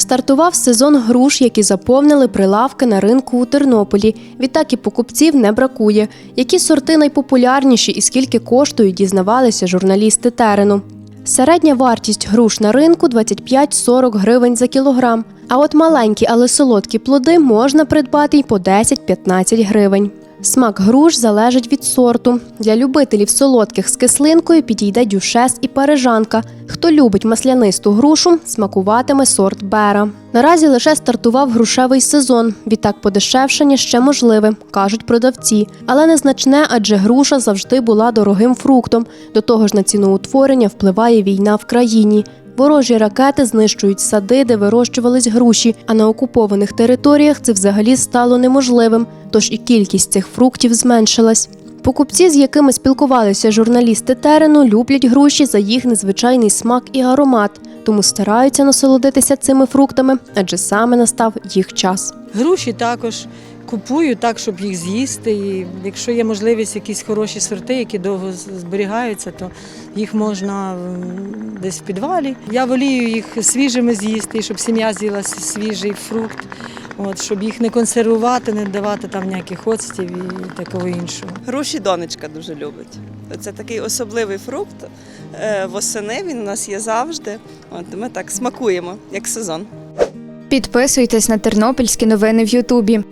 Стартував сезон груш, які заповнили прилавки на ринку у Тернополі. Відтак і покупців не бракує. Які сорти найпопулярніші і скільки коштують, дізнавалися журналісти терену. Середня вартість груш на ринку 25-40 гривень за кілограм. А от маленькі, але солодкі плоди можна придбати й по 10-15 гривень. Смак груш залежить від сорту. Для любителів солодких з кислинкою підійде дюшес і парижанка. Хто любить маслянисту грушу, смакуватиме сорт бера. Наразі лише стартував грушевий сезон. Відтак подешевшення ще можливе, кажуть продавці, але незначне, адже груша завжди була дорогим фруктом. До того ж на ціноутворення впливає війна в країні. Ворожі ракети знищують сади, де вирощувались груші, а на окупованих територіях це взагалі стало неможливим, тож і кількість цих фруктів зменшилась. Покупці, з якими спілкувалися журналісти терену, люблять груші за їх незвичайний смак і аромат, тому стараються насолодитися цими фруктами, адже саме настав їх час. Груші також купую так, щоб їх з'їсти. І якщо є можливість якісь хороші сорти, які довго зберігаються, то їх можна десь в підвалі. Я волію їх свіжими з'їсти, щоб сім'я з'їла свіжий фрукт, от, щоб їх не консервувати, не давати там ніяких оцтів і такого іншого. Груші донечка дуже любить. Це такий особливий фрукт. Е, Восени він у нас є завжди. От ми так смакуємо, як сезон. Підписуйтесь на тернопільські новини в Ютубі.